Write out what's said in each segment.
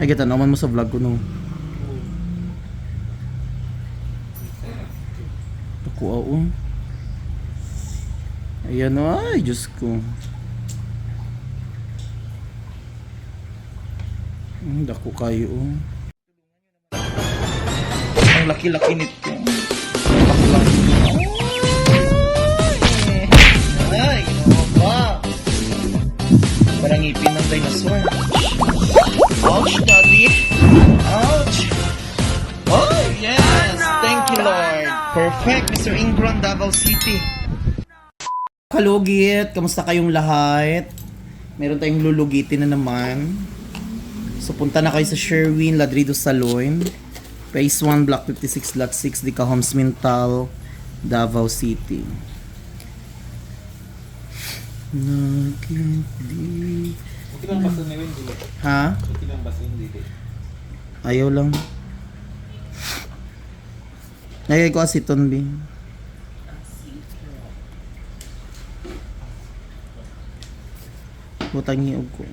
Ay, kita naman mo sa vlog ko, no? Ako, oo. Ayan, ay, Diyos ko. Hmm, dako kayo, oh. Ang laki-laki nito. Ay, ano ba? Parang ngipin ng dinosaur. Ouch, daddy. Ouch. Oh, yes. Thank you, Lord. Perfect, Mr. Ingron, Davao City. Kalugit, kamusta kayong lahat? Meron tayong lulugitin na naman. So punta na kayo sa Sherwin Ladrido Saloon. Phase 1, Block 56, Lot 6, Dica Homes Mintal, Davao City. Nagindi. Okay lang basta ni Wendy. Ha? Okay lang basta hindi. Ayaw lang. Nagay ko asiton, B. Butang niyo ko.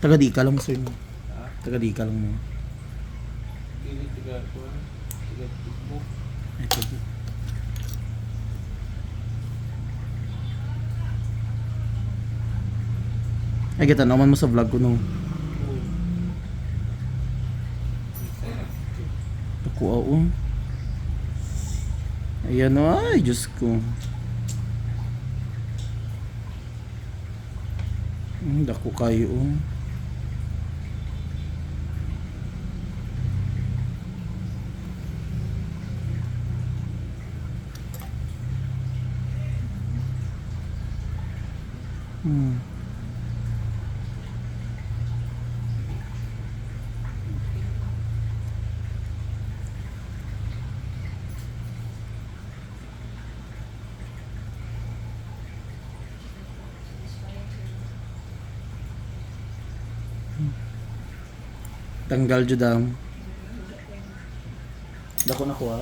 Taga di ka lang sir. Ha? Taga di ka lang mo. Ito. Ay, kita naman mo sa vlog ko, no? Ako, oo. Ayan, ay, Diyos ko. Hmm, dako kayo, oh. Hmm. Tanggal judam. Dako na kuha.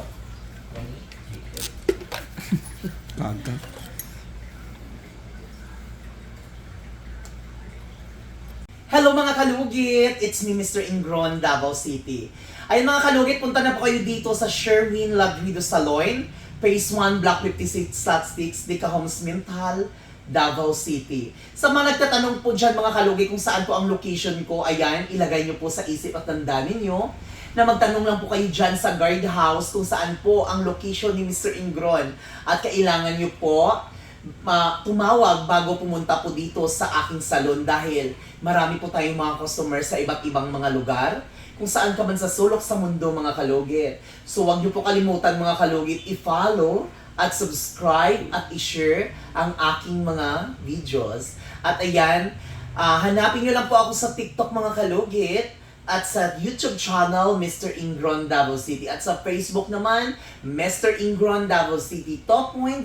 Kalugit! It's me, Mr. Ingron, Davao City. Ayun mga kalugit, punta na po kayo dito sa Sherwin Lagrido Saloon, Phase 1, Block 56, Slot 6, Dica Homes Mintal, Davao City. Sa mga nagtatanong po dyan mga kalugit kung saan po ang location ko, ayan, ilagay nyo po sa isip at tandaan ninyo na magtanong lang po kayo dyan sa guardhouse kung saan po ang location ni Mr. Ingron. At kailangan nyo po ma- tumawag bago pumunta po dito sa aking salon dahil marami po tayong mga customer sa iba't ibang mga lugar kung saan ka man sa sulok sa mundo mga kalugit. So huwag niyo po kalimutan mga kalugit i-follow at subscribe at i-share ang aking mga videos. At ayan, ah, hanapin niyo lang po ako sa TikTok mga kalugit at sa YouTube channel, Mr. Ingron Davao City. At sa Facebook naman, Mr. Ingron Davao City 2.0.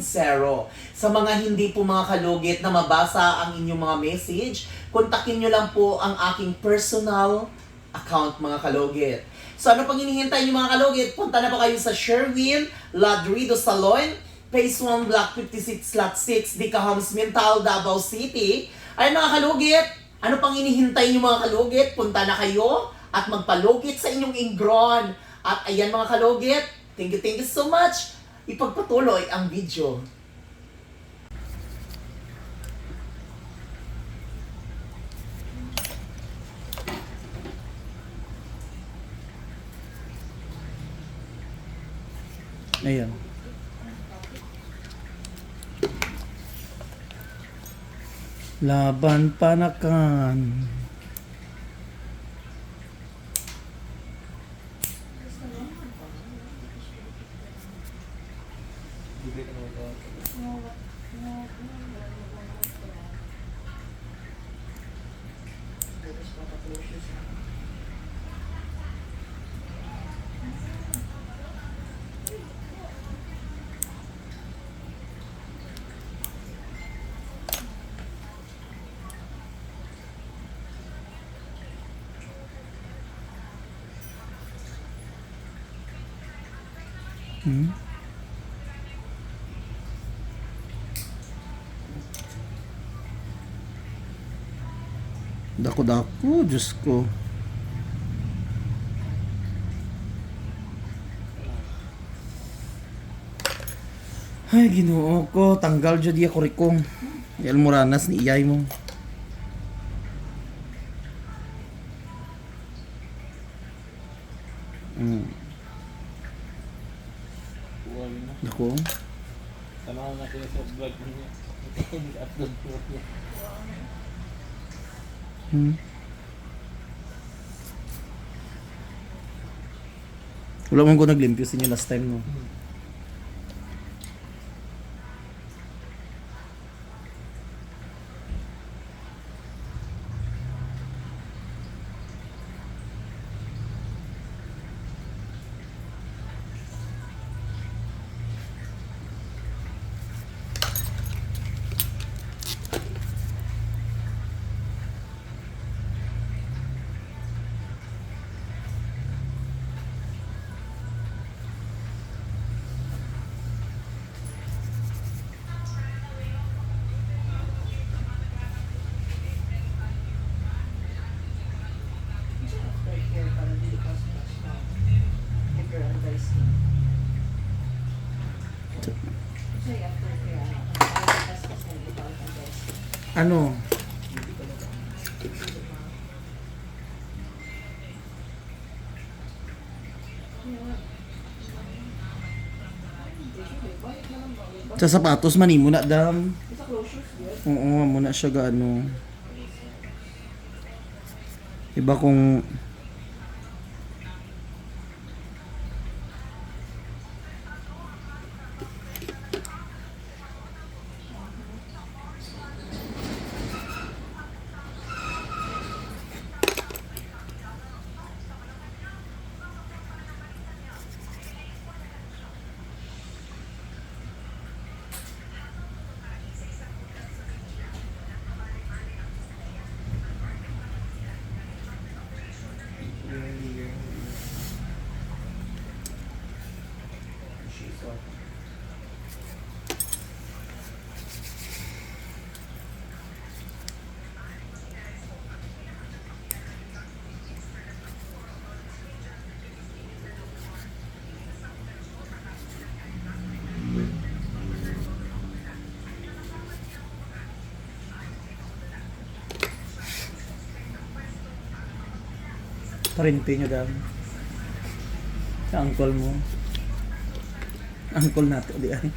Sa mga hindi po mga kalugit na mabasa ang inyong mga message, kontakin nyo lang po ang aking personal account mga kalugit. So ano pang hinihintay nyo mga kalugit? Punta na po kayo sa Sherwin Ladrido Salon, Phase 1, Block 56, Lot 6, Dica Homes, Mintal, Davao City. Ay mga kalugit, ano pang hinihintay nyo mga kalugit? Punta na kayo at magpalugit sa inyong ingron. At ayan mga kalugit, thank you, thank you so much. Ipagpatuloy ang video. Ayan. Laban panakan. Dili ka Hmm? Dako-dako, Diyos ko. Ay, ginoo ko. Tanggal dyan di ako rikong. Yan muranas ni iyay mo. Mm. Ako. Tanaw na kayo sa vlog niya. I-upload ko niya. Hmm. Wala man ko naglimpyo sa inyo last time, no? Ano? Sa sapatos man mo na dam. Oo, mo na siya gaano. Iba kung Parente nyo dam. Sa uncle mo. Uncle nato di ay.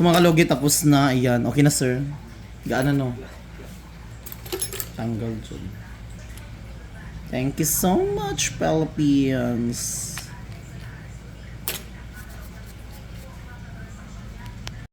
So mga kalogi tapos na ayan. Okay na sir. Gaan no? Tanggal dyan. Thank you so much, Philippines.